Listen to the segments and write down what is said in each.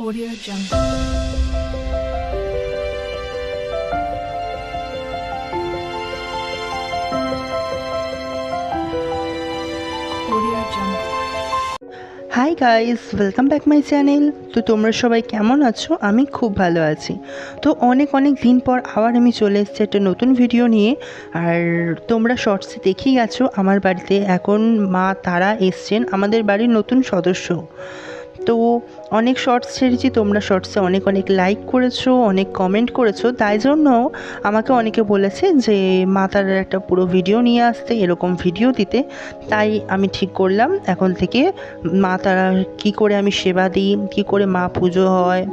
Audio Jungle. Hi guys welcome back my channel তো তোমরা সবাই কেমন আছো? আমি খুব ভালো আছি। তো অনেক অনেক দিন পর আবার আমি চলে এসেছি একটা নতুন ভিডিও নিয়ে। আর তোমরা শর্টসে দেখেই গেছো আমার বাড়িতে এখন মা তারা এসছেন, আমাদের বাড়ির নতুন সদস্য। তো অনেক শর্টস ছেড়েছি, তোমরা শর্টসে অনেক অনেক লাইক করেছ, অনেক কমেন্ট করেছ। তাই জন্য আমাকে অনেকে বলেছে যে মা তারার একটা পুরো ভিডিও নিয়ে আসতে, এরকম ভিডিও দিতে। তাই আমি ঠিক করলাম। এখন থেকে মা তারা কী করে আমি সেবা দিই, কী করে মা পুজো হয়,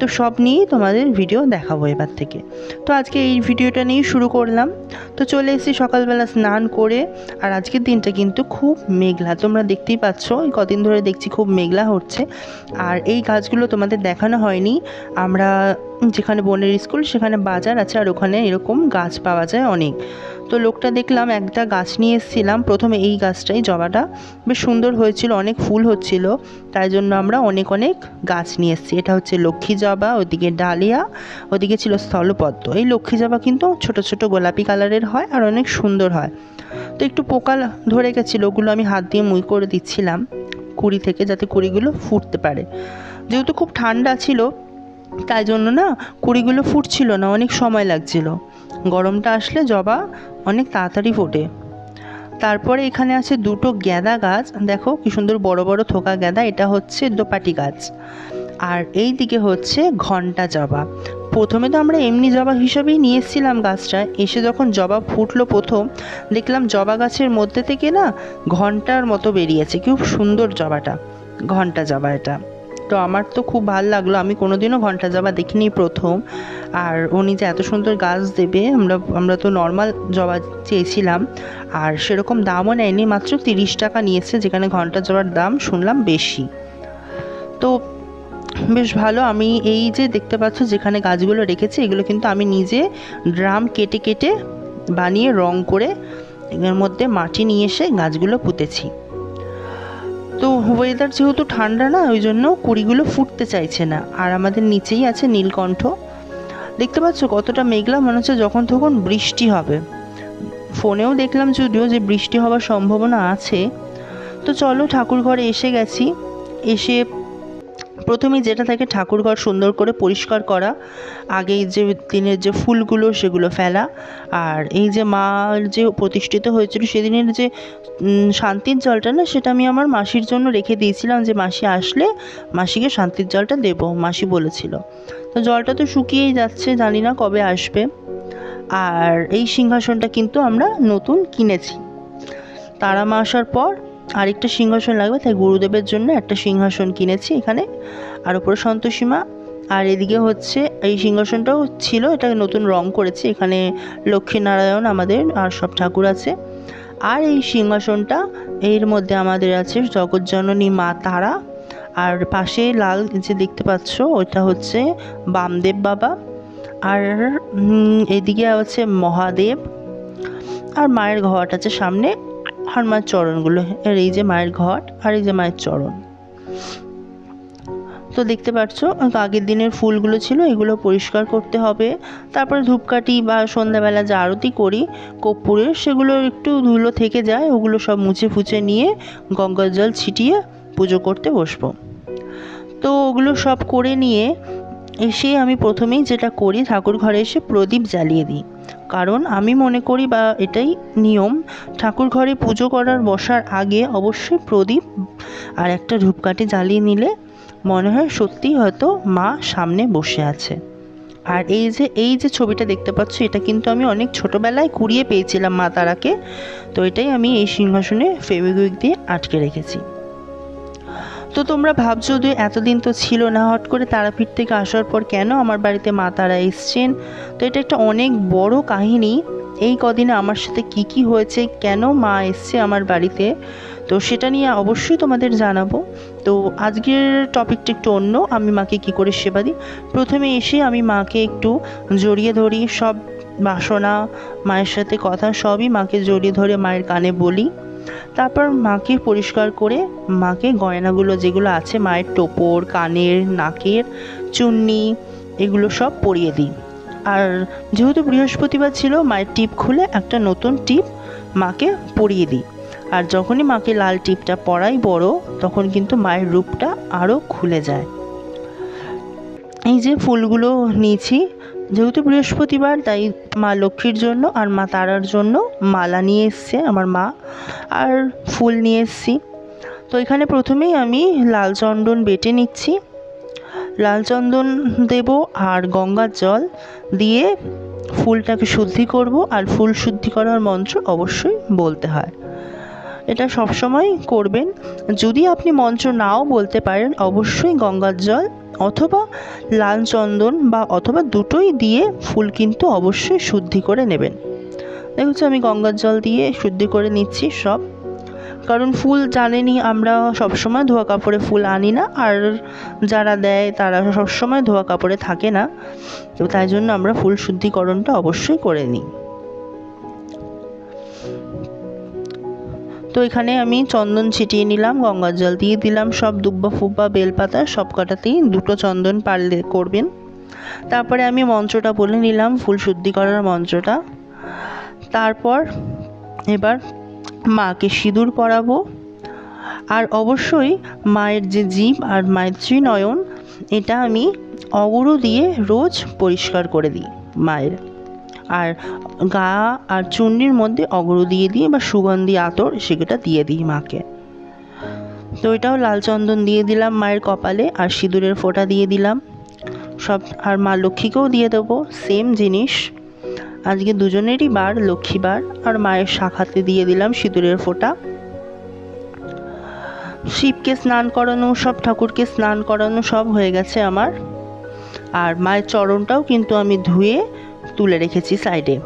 তো সব নিয়েই তোমাদের ভিডিও দেখাবো এবার থেকে। তো আজকে এই ভিডিওটা নিয়েই শুরু করলাম। তো চলে এসেছি সকালবেলা স্নান করে, আর আজকের দিনটা কিন্তু খুব মেঘলা। তোমরা দেখতেই পাচ্ছ কদিন ধরে দেখছি খুব মেঘলা হচ্ছে। আর এই গাছগুলো তোমাদের দেখানো হয়নি। আমরা যেখানে বোনের স্কুল, সেখানে বাজার আছে আর ওখানে এরকম গাছ পাওয়া যায় অনেক। তো লোকটা দেখলাম একটা গাছ নিয়ে এসেছিলাম। প্রথমে এই গাছটাই, জবাটা বেশ সুন্দর হয়েছিল, অনেক ফুল হচ্ছিল। তাই জন্য আমরা অনেক অনেক গাছ নিয়ে এসেছি। এটা হচ্ছে লক্ষ্মী জবা, ওদিকে ডালিয়া, ওদিকে ছিল স্থলপদ্ম। এই লক্ষ্মী জবা কিন্তু ছোট ছোট গোলাপি কালারের হয় আর অনেক সুন্দর হয়। তো একটু পোকা ধরে গেছিল, ওগুলো আমি হাত দিয়ে মুই করে দিচ্ছিলাম। কুড়ি থেকে যাতে কুড়িগুলো ফুটতে পারে। যেহেতু খুব ঠান্ডা ছিল, তাই জন্য না কুড়িগুলো ফুটছিল না, অনেক সময় লাগছিল। গরমটা আসলে জবা অনেক তাড়াতাড়ি ফোটে। তারপরে এখানে আছে দুটো গ্যাদা গাছ। দেখো কি সুন্দর বড় বড় থোকা গ্যাদা, এটা হচ্ছে দোপাটি গাছ। আর এই দিকে হচ্ছে ঘণ্টা জবা। প্রথমে তো আমরা এমনি জবা হিসাবেই নিয়ে এসেছিলাম গাছটা। এসে যখন জবা ফুটলো প্রথম, দেখলাম জবা গাছের মধ্যে থেকে না ঘণ্টার মতো বেরিয়েছে। খুব সুন্দর জবাটা, ঘণ্টা জবা এটা। তো আমার তো খুব ভালো লাগল। আমি কোনোদিনও ঘণ্টা জবা দেখিনি প্রথম। আর উনি যে এত সুন্দর গাছ দেবে, আমরা আমরা তো নর্মাল জবা চেয়েছিলাম। আর সেরকম দামও নেয়নি, মাত্র তিরিশ টাকা নিয়েছে, যেখানে ঘণ্টা জবার দাম শুনলাম বেশি। তো বেশ ভালো। আমি এই যে দেখতে পাচ্ছ যেখানে গাছগুলো রেখেছি, এগুলো কিন্তু আমি নিজে ড্রাম কেটে কেটে বানিয়ে, রং করে এর মধ্যে মাটি নিয়ে এসে গাছগুলো পুঁতেছি। তো ওয়েদার যেহেতু ঠান্ডা না, ওই জন্য কুড়িগুলো ফুটতে চাইছে না। আর আমাদের নিচেই আছে নীলকণ্ঠ। দেখতে পাচ্ছ কতটা মেঘলা, মনে হচ্ছে যখন তখন বৃষ্টি হবে। ফোনেও দেখলাম যদিও যে বৃষ্টি হওয়ার সম্ভাবনা আছে। তো চলো ঠাকুর ঘরে এসে গেছি। এসে প্রথমে যেটা থাকে ঠাকুরঘর সুন্দর করে পরিষ্কার করা আগে যে দিনের যে ফুলগুলো সেগুলো ফেলা, আর এই যে মার যে প্রতিষ্ঠিত হয়েছিল সেদিনের যে শান্তির জলটা না, সেটা আমি আমার মাসির জন্য রেখে দিয়েছিলাম যে মাসি আসলে মাসিকে শান্তির জলটা দেব, মাসি বলেছিল। তো জলটা তো শুকিয়েই যাচ্ছে, জানি না কবে আসবে। আর এই সিংহাসনটা কিন্তু আমরা নতুন কিনেছি। তারা মা আসার পর আরেকটা সিংহাসন লাগবে, তাই গুরুদেবের জন্য একটা সিংহাসন কিনেছি এখানে। আর উপরে সন্তোষীমা। আর এদিকে হচ্ছে, এই সিংহাসনটাও ছিল, এটা নতুন রং করেছি। এখানে লক্ষ্মীনারায়ণ আমাদের আর সব ঠাকুর আছে। আর এই সিংহাসনটা, এর মধ্যে আমাদের আছে জগজ্জননী মা তারা। আর পাশে লাল যে দেখতে পাচ্ছ ওটা হচ্ছে বামদেব বাবা। আর এদিকে আছে মহাদেব। আর মায়ের ঘট আছে সামনে। আর মায়ের চরণগুলো, আর এই যে মায়ের ঘট আর এই যে মায়ের চরণ। তো দেখতে পাচ্ছ আগের দিনের ফুলগুলো ছিল, এগুলো পরিষ্কার করতে হবে। তারপরে ধূপকাঠি বা সন্ধ্যাবেলা যে আরতি করি, কর্পূরের, সেগুলো একটু ধুলো থেকে যায়, ওগুলো সব মুছে ফুছে নিয়ে গঙ্গার জল ছিটিয়ে পুজো করতে বসবো। তো ওগুলো সব করে নিয়ে এসে আমি প্রথমেই যেটা করি, ঠাকুর ঘরে এসে প্রদীপ জ্বালিয়ে দিই। কারণ আমি মনে করি বা এটাই নিয়ম, ঠাকুর ঘরে পুজো করার বসার আগে অবশ্যই প্রদীপ আর একটা ধূপকাঠি জ্বালিয়ে নিলে মনে হয় সত্যিই হয়তো মা সামনে বসে আছে। আর এই যে এই যে ছবিটা দেখতে পাচ্ছ, এটা কিন্তু আমি অনেক ছোটোবেলায় কুড়িয়ে পেয়েছিলাম মা তারাকে। তো এটাই আমি এই সিংহাসনে ফেভিকুইক দিয়ে আটকে রেখেছি। তো তোমরা ভাবছ যে এতদিন তো ছিল না হট করে তারাপীঠ থেকে আসার পর কেন আমার বাড়িতে মা তারা এসছেন? তো এটা একটা অনেক বড় কাহিনী। এই কদিনে আমার সাথে কি কি হয়েছে, কেন মা এসছে আমার বাড়িতে? তো সেটা নিয়ে অবশ্যই তোমাদের জানাব। তো আজকের টপিকটা একটু অন্য, আমি মাকে কি করে সেবা দিই? প্রথমে এসে আমি মাকে একটু জড়িয়ে ধরি, সব বাসনা, মায়ের সাথে কথা সবই মাকে জড়িয়ে ধরে মায়ের কানে বলি। তারপর মাকে পরিষ্কার করে মাকে গয়নাগুলো যেগুলো আছে, মায়ের টোপর, কানের, নাকের, চুন্নি, এগুলো সব পরিয়ে দিই। আর যেহেতু বৃহস্পতিবার ছিল, মায়ের টিপ খুলে একটা নতুন টিপ মাকে পরিয়ে দিই। আর যখনই মাকে লাল টিপটা পরাই বড়, তখন কিন্তু মায়ের রূপটা আরও খুলে যায়। এই যে ফুলগুলো নিয়েছি, যেহেতু বৃহস্পতিবার, তাই মা লক্ষ্মীর জন্য আর মা তারার জন্য মালা নিয়ে এসছে, আমার মা, আর ফুল নিয়ে এসছি। তো এখানে প্রথমেই আমি লাল চন্দন বেটে নিচ্ছি। লাল চন্দন দেব আর গঙ্গার জল দিয়ে ফুলটাকে শুদ্ধি করব, আর ফুল শুদ্ধি করার মন্ত্র অবশ্যই বলতে হয়। এটা সবসময় করবেন। যদি আপনি মন্ত্র নাও বলতে পারেন, অবশ্যই গঙ্গার জল অথবা লাল চন্দন বা অথবা দুটোই দিয়ে ফুল কিন্তু অবশ্যই শুদ্ধি করে নেবেন। দেখছ আমি গঙ্গার জল দিয়ে শুদ্ধি করে নিচ্ছি সব। কারণ ফুল জানেনি আমরা সবসময়, ধোয়া কাপড়ে ফুল আনি না। আর যারা দেয় তারা সবসময় ধোয়া কাপড়ে থাকে না। তো তাই জন্য আমরা ফুল শুদ্ধিকরণটা অবশ্যই করে নিই। তো এখানে আমি চন্দন ছিটিয়ে নিলাম, গঙ্গার জল দিয়ে দিলাম, সব দুব্বা ফুব্বা, বেলপাতা সব কটাতেই দুটো চন্দন পারলে করবেন। তারপরে আমি মন্ত্রটা বলে নিলাম, ফুল শুদ্ধি করার মন্ত্রটা। তারপর এবার মাকে সিঁদুর পরাবো। আর অবশ্যই মায়ের যে জীব আর মায়ের ত্রিনয়ন এটা আমি অগুরু দিয়ে রোজ পরিষ্কার করে দিই মায়ের। আর গা আর চুন্নির মধ্যে অগরু দিয়ে দিই বা সুগন্ধি আতর সেটা দিয়ে দিই মাকে। তো এটাও লাল চন্দন দিয়ে দিলাম মায়ের কপালে আর সিঁদুরের ফোঁটা দিয়ে দিলাম। সব আর মা লক্ষ্মীকেও দিয়ে দেবো সেম জিনিস। আজকে দুজনেরই বার লক্ষ্মীবার আর মায়ের শাখাতে দিয়ে দিলাম সিঁদুরের ফোঁটা। শিবকে স্নান করানো, সব ঠাকুরকে স্নান করানো সব হয়ে গেছে আমার। আর মায়ের চরণটাও কিন্তু আমি ধুয়ে তুলে রেখেছি সাইডে।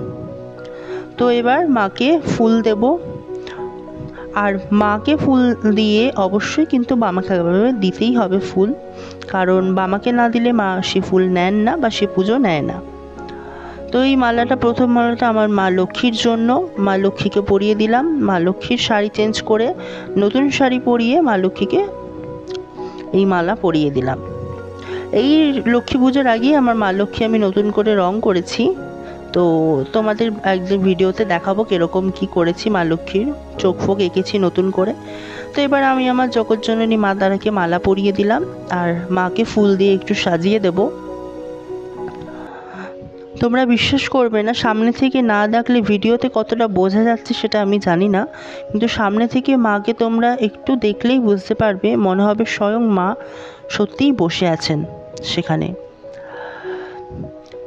তো এবার মাকে ফুল দেব। আর মাকে ফুল দিয়ে অবশ্যই কিন্তু বামাকে দিতেই হবে ফুল। কারণ বামাকে না দিলে মা সে ফুল নেন না বা সে পুজো নেয় না। তো এই মালাটা প্রথম মালাটা আমার মা লক্ষ্মীর জন্য। মা লক্ষ্মীকে পরিয়ে দিলাম। মা লক্ষ্মীর শাড়ি চেঞ্জ করে নতুন শাড়ি পরিয়ে মা লক্ষ্মীকে এই মালা পরিয়ে দিলাম। এই লক্ষ্মী পুজোর আগেই আমার মা লক্ষ্মী আমি নতুন করে রং করেছি। তো তোমাদের একদিন ভিডিওতে দেখাবো কীরকম কি করেছি মা লক্ষ্মীর। চোখ ফোক এঁকেছি নতুন করে। তো এবার আমি আমার জগৎজননী মা দ্বারাকে মালা পরিয়ে দিলাম আর মাকে ফুল দিয়ে একটু সাজিয়ে দেবো। তোমরা বিশ্বাস করবে না, সামনে থেকে না দেখলে ভিডিওতে কতটা বোঝা যাচ্ছে সেটা আমি জানি না। কিন্তু সামনে থেকে মাকে তোমরা একটু দেখলেই বুঝতে পারবে, মনে হবে স্বয়ং মা সত্যিই বসে আছেন। সেখানে।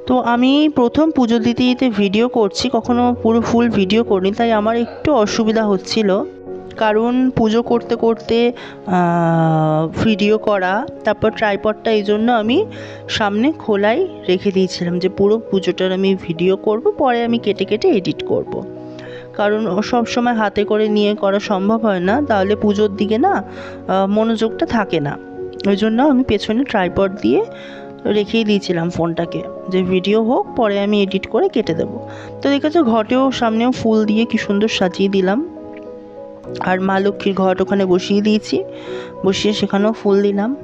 তো আমি প্রথম পুজো দিতে দিতে ভিডিও করছি, কখনো পুরো ফুল ভিডিও করিনি, তাই আমার একটু অসুবিধা হচ্ছিল। কারণ পুজো করতে করতে ভিডিও করা, তারপর ট্রাইপডটা এই জন্য আমি সামনে খোলাই রেখে দিয়েছিলাম যে পুরো পুজোটার আমি ভিডিও করব, পরে আমি কেটে কেটে এডিট করব। কারণ সব সময় হাতে করে নিয়ে করা সম্ভব হয় না, তাহলে পুজোর দিকে না মনোযোগটা থাকে না। ওই জন্য আমি পেছনে ট্রাইপড দিয়ে রেখেই দিয়েছিলাম ফোনটাকে। যে ভিডিও হোক, পরে আমি এডিট করে কেটে দেবো। তো দেখেছ, ঘটেও সামনেও ফুল দিয়ে কি সুন্দর সাজিয়ে দিলাম। আর মা লক্ষ্মীর ঘট ওখানে বসিয়ে দিয়েছি। বসিয়ে সেখানেও ফুল দিলাম।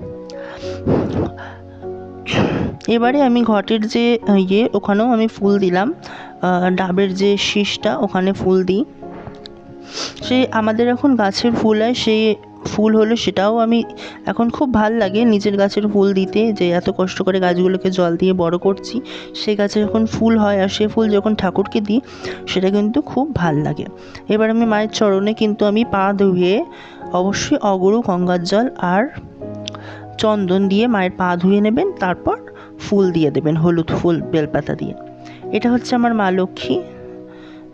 এবারে আমি ঘটের যে ইয়ে ওখানেও আমি ফুল দিলাম। ডাবের যে শীষটা, ওখানে ফুল দিই। সে আমাদের এখন গাছের ফুল হয় সে ফুল হলো সেটাও আমি এখন খুব ভালো লাগে নিজের গাছের ফুল দিতে, যে এত কষ্ট করে গাছগুলোকে জল দিয়ে বড় করছি। সে গাছে যখন ফুল হয় আর সে ফুল যখন ঠাকুরকে দিই, সেটা কিন্তু খুব ভালো লাগে। এবার আমি মায়ের চরণে কিন্তু আমি পা ধুয়ে অবশ্যই অগরু, গঙ্গার জল আর চন্দন দিয়ে মায়ের পা ধুয়ে নেবেন, তারপর ফুল দিয়ে দেবেন, হলুদ ফুল, বেলপাতা দিয়ে। এটা হচ্ছে আমার মা লক্ষ্মী।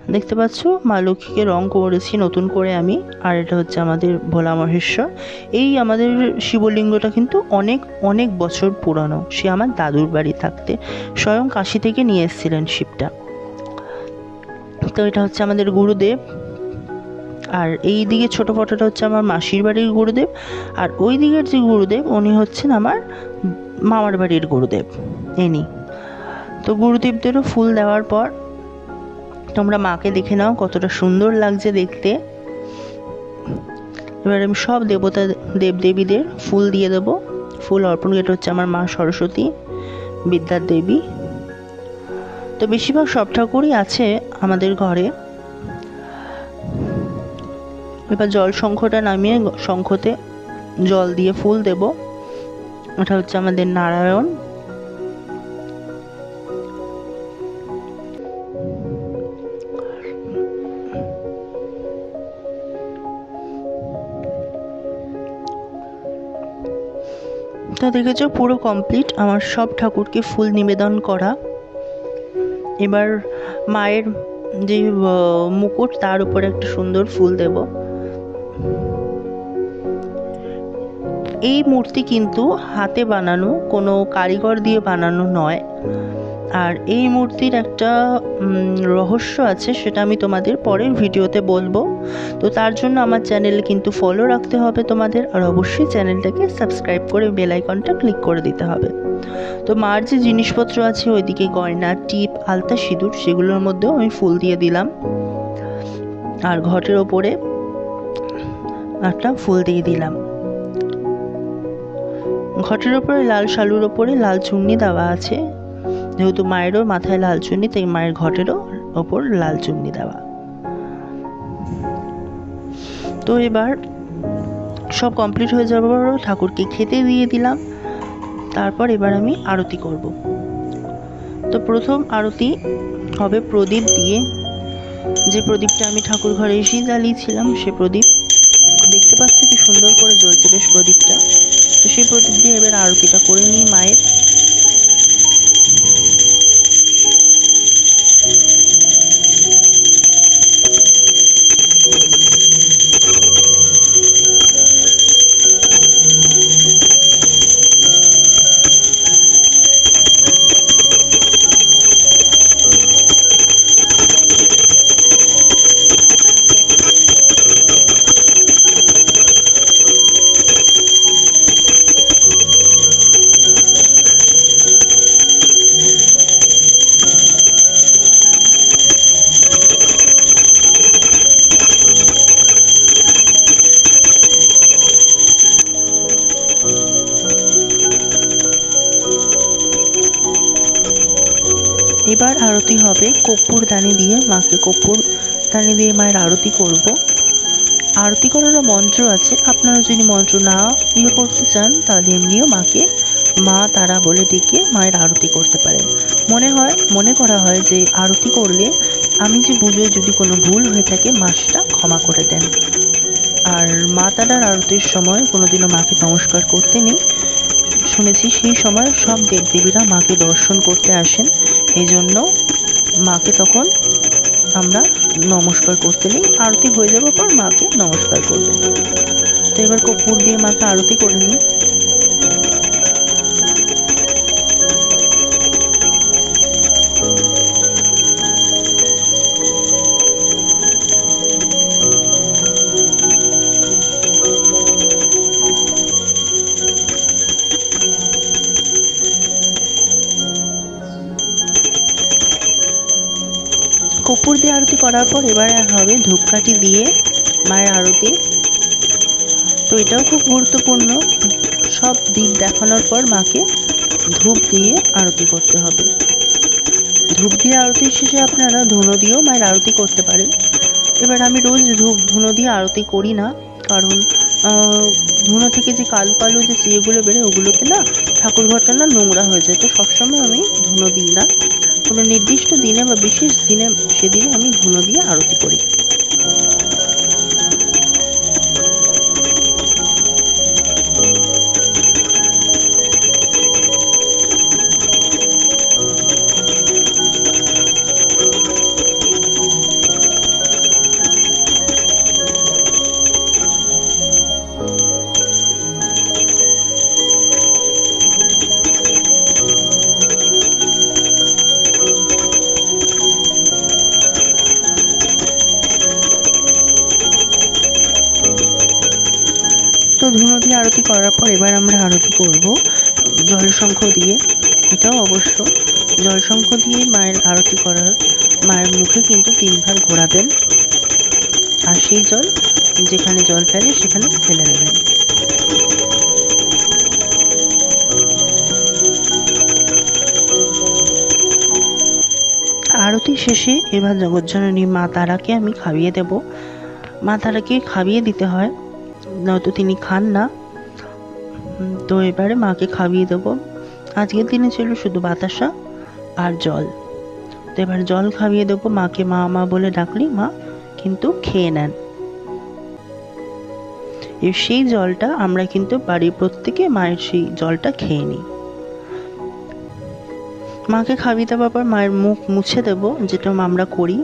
দেখতে পাচ্ছ? মা লক্ষ্মীকে রং করেছি নতুন করে আমি, আর এটা হচ্ছে আমাদের ভোলা মহেশ্বর। এই আমাদের শিবলিঙ্গটা কিন্তু অনেক অনেক বছর পুরানো। সে আমার দাদুর বাড়ি থাকতে। স্বয়ং কাশি থেকে নিয়ে এসেছিলেন শিবটা। তো এটা হচ্ছে আমাদের গুরুদেব। আর এই দিকে ছোট ফটোটা হচ্ছে আমার মাসির বাড়ির গুরুদেব। আর ওই দিকের যে গুরুদেব, উনি হচ্ছেন আমার মামার বাড়ির গুরুদেব। এনি তো গুরুদেবদেরও ফুল দেওয়ার পর তোমরা মাকে দেখে নাও, কতটা সুন্দর লাগছে দেখতে। এবার আমি সব দেবতা, দেবদেবীদের ফুল দিয়ে দেব। ফুল অর্পণ এটা হচ্ছে আমার মা সরস্বতী, বিদ্যার দেবী। তো বেশিরভাগ সব ঠাকুরই আছে আমাদের ঘরে। এবার জল শঙ্খটা নামিয়ে শঙ্খতে জল দিয়ে ফুল দেব। ওটা হচ্ছে আমাদের নারায়ণ। তো দেখেছ? পুরো কমপ্লিট আমার সব ঠাকুরকে ফুল নিবেদন করা। এবার মায়ের যে মুকুট, তার উপরে একটা সুন্দর ফুল দেব। এই মূর্তি কিন্তু হাতে বানানো, কোনো কারিগর দিয়ে বানানো নয়। আর এই মূর্তির একটা রহস্য আছে, সেটা আমি তোমাদের পরের ভিডিওতে বলব। তো তার জন্য আমার চ্যানেলে কিন্তু ফলো রাখতে হবে তোমাদের, আর অবশ্যই চ্যানেলটাকে সাবস্ক্রাইব করে বেল আইকনটা ক্লিক করে দিতে হবে। তো মার যে জিনিসপত্র আছে, ওইদিকে গয়না, টিপ, আলতা, সিঁদুর, সেগুলোর মধ্যেও আমি ফুল দিয়ে দিলাম। আর ঘটের ওপরে একটা ফুল দিয়ে দিলাম। ঘটের ওপরে লাল শালুর ওপরে লাল চুন্নি দেওয়া আছে। যেহেতু মায়েরও মাথায় লাল চুন্নি, তাই মায়ের ঘটেরও ওপর লাল চুন্নি দেওয়া। তো এবার সব কমপ্লিট হয়ে যাওয়ার পর ঠাকুরকে খেতে দিয়ে দিলাম। তারপর এবার আমি আরতি করব। তো প্রথম আরতি হবে প্রদীপ দিয়ে। যে প্রদীপটা আমি ঠাকুর ঘরে এসেই জ্বালিয়েছিলাম, সে প্রদীপ দেখতে পাচ্ছ কি সুন্দর করে জ্বলছে বেশ প্রদীপটা। তো সেই প্রদীপ দিয়ে এবার আরতিটা করে নিই মায়ের। এবার কর্পূর দানি দিয়ে, মাকে কর্পূর দানি দিয়ে মায়ের আরতি করব। আরতি করারও মন্ত্র আছে, আপনারা যদি মন্ত্র না ইয়ে করতে চান, তাহলে এমনিও মাকে মা, তারা বলে ডেকে মায়ের আরতি করতে পারেন। মনে হয়, মনে করা হয় যে আরতি করলে আমি যে পুজোয় যদি কোনো ভুল হয়ে থাকে, মাসটা ক্ষমা করে দেন। আর মা তারার আরতির সময় কোনোদিনও মাকে নমস্কার করতে নেই। শুনেছি সেই সময় সব দেবদেবীরা মাকে দর্শন করতে আসেন এই জন্য মাকে তখন আমরা নমস্কার করতে নিই, আরতি হয়ে যাওয়ার পর মাকে নমস্কার করবেন তো এবার কর্পূর দিয়ে মাকে আরতি করে নিই। করার পর এবার হবে ধূপকাঠি দিয়ে মায়ের আরতি। তো এটাও খুব গুরুত্বপূর্ণ। সব দিক দেখানোর পর মাকে ধূপ দিয়ে আরতি করতে হবে। ধূপ দিয়ে আরতির শেষে আপনারা ধুনো দিয়েও মায়ের আরতি করতে পারেন। এবার আমি রোজ ধূপ, ধুনো দিয়ে আরতি করি না। কারণ ধুনো থেকে যে কালো কালো যে চেয়েগুলো বেরোয় ওগুলোতে না ঠাকুর ঘরটা না নোংরা হয়ে যায়। তো সবসময় আমি ধুনো দিই না। কোনো নির্দিষ্ট দিনে বা বিশেষ দিনে সেদিনে আমি ধুনো দিয়ে আরতি করি। করার পর এবার আমরা আরতি করব জলশঙ্খ দিয়ে। এটাও অবশ্য জলশঙ্খ দিয়ে মায়ের আরতি করার, মায়ের মুখে কিন্তু তিনবার ঘোরাবেন। আর সেই জল যেখানে জল ফেলে সেখানে ফেলে দেবেন। আরতি শেষে এবার জগজ্জননী মা তারাকে আমি খাইয়ে দেব। মা তারাকে খাইয়ে দিতে হয়, নয়তো তিনি খান না। তো এবারে মাকে খাইয়ে দেব। আজকের দিনে ছিল শুধু বাতাসা আর জল। তো এবার জল খাইয়ে দেবো মাকে মা মা বলে ডাকলি মা, কিন্তু খেয়ে নেন। সেই জলটা আমরা কিন্তু বাড়ির প্রত্যেকে মায়ের সেই জলটা খেয়ে নিই। মাকে খাইয়ে দেওয়ার পর মায়ের মুখ মুছে দেব, যেটা আমরা করি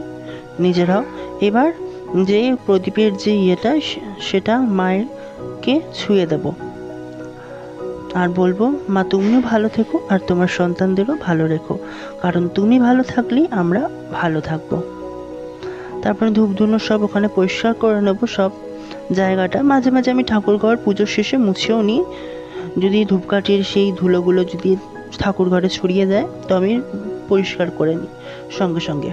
নিজেরাও। এবার যে প্রদীপের যে ইয়েটা সেটা মায়েরকে ছুঁয়ে দেব। আর বলব, মা তুমিও ভালো থেকো আর তোমার সন্তানদেরও ভালো রেখো। কারণ তুমি ভালো থাকলেই আমরা ভালো থাকব। তারপরে ধূপ ধুনো সব ওখানে পরিষ্কার করে নেব সব। জায়গাটা মাঝে মাঝে আমি ঠাকুর ঘর পুজোর শেষে মুছেও নিই। যদি ধূপকাঠির সেই ধুলোগুলো যদি ঠাকুর ঘরে ছড়িয়ে দেয় তো আমি পরিষ্কার করে নিই সঙ্গে সঙ্গে।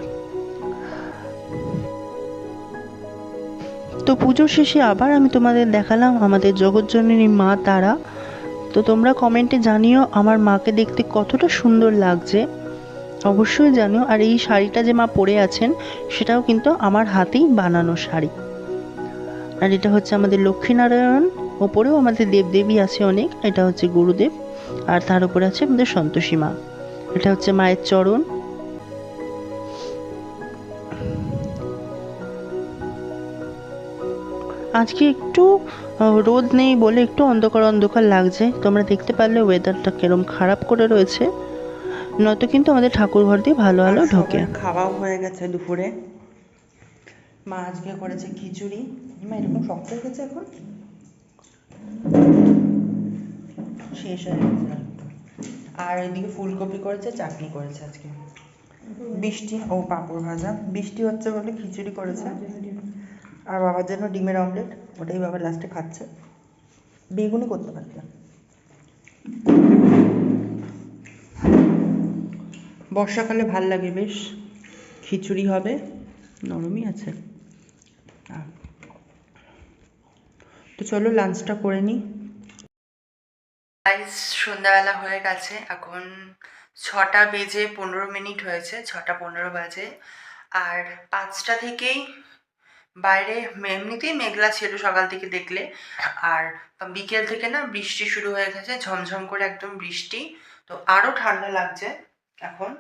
তো পুজোর শেষে আবার আমি তোমাদের দেখালাম আমাদের জগৎজননী মা তারা। তো তোমরা কমেন্টে জানিও আমার মাকে দেখতে কতটা সুন্দর লাগছে। অবশ্যই জানিও, আর এই শাড়িটা যে মা পরে আছেন, সেটাও কিন্তু আমার হাতেই বানানো শাড়ি। আর এটা হচ্ছে আমাদের লক্ষ্মীনারায়ণ, ওপরেও আমাদের দেবদেবী আছে অনেক, এটা হচ্ছে গুরুদেব, আর তার উপরে আছে আমাদের সন্তোষী মা। এটা হচ্ছে মায়ের চরণ। আজকে একটু রোদ নেই বলে একটু অন্ধকার অন্ধকার লাগছে। তোমরা দেখতে পারলে ওয়েদারটা কিরম খারাপ করে রয়েছে। নয়তো কিন্তু আমাদের ঠাকুর ঘর দিয়ে ভালো আলো ঢোকে। খাওয়াও হয়ে গেছে দুপুরে। মা আজকে করেছে খিচুড়ি। মা এরকম শক্ত হয়ে গেছে এখন? শেষ হয়ে গেছে। আর এদিকে ফুলকপি করেছে চাটনি করেছে আজকে। বৃষ্টি ও পাঁপড় ভাজা। বৃষ্টি হচ্ছে বলে খিচুড়ি করেছে। আর বাবার জন্য ডিমের অমলেট, ওটাই বাবা লাস্টে খাচ্ছে। বেগুনি করতে পারতে বর্ষাকালে ভালো লাগে বেশ। খিচুড়ি হবে, নরমই আছে। তো চলো লাঞ্চটা করে নিই গাইস সন্ধ্যাবেলা হয়ে গেছে। এখন ছটা বেজে পনেরো মিনিট হয়েছে, ছটা পনেরো বাজে। আর পাঁচটা থেকেই বাইরে এমনিতেই মেঘলা ছিল সকাল থেকে দেখলে। আর বিকেল থেকে না বৃষ্টি শুরু হয়ে গেছে, ঝমঝম করে একদম বৃষ্টি। তো আরও ঠান্ডা লাগছে এখন।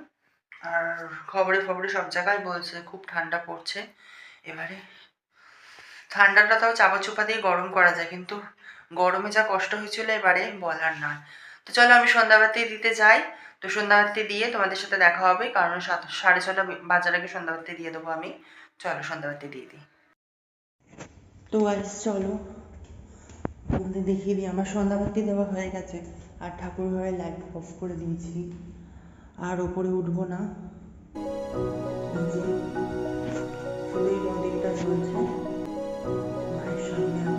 আর খবরে খবরে সব জায়গায় বলছে খুব ঠান্ডা পড়ছে। এবারে ঠান্ডাটা তাও চাপা চুপা দিয়ে গরম করা যায়, কিন্তু গরমে যা কষ্ট হয়েছিল এবারে বলার নয়। তো চলো আমি সন্ধ্যাবাতি দিতে যাই। তো সন্ধ্যাবাতি দিয়ে তোমাদের সাথে দেখা হবে, কারণ সাড়ে ছটা বাজার আগে সন্ধ্যাবাতি দিয়ে দেবো আমি। চলো সন্ধ্যাবাতি দিয়ে দিই। তো গাইস চলো। তোমাদের দেখিয়ে দিই আমার সন্ধ্যাবাতি দেওয়া হয়ে গেছে। আর ঠাকুর ঘরে লাইট অফ করে দিয়েছি। আর ওপরে উঠবো না। মন্দিরটা চলছে। মায়ের সঙ্গে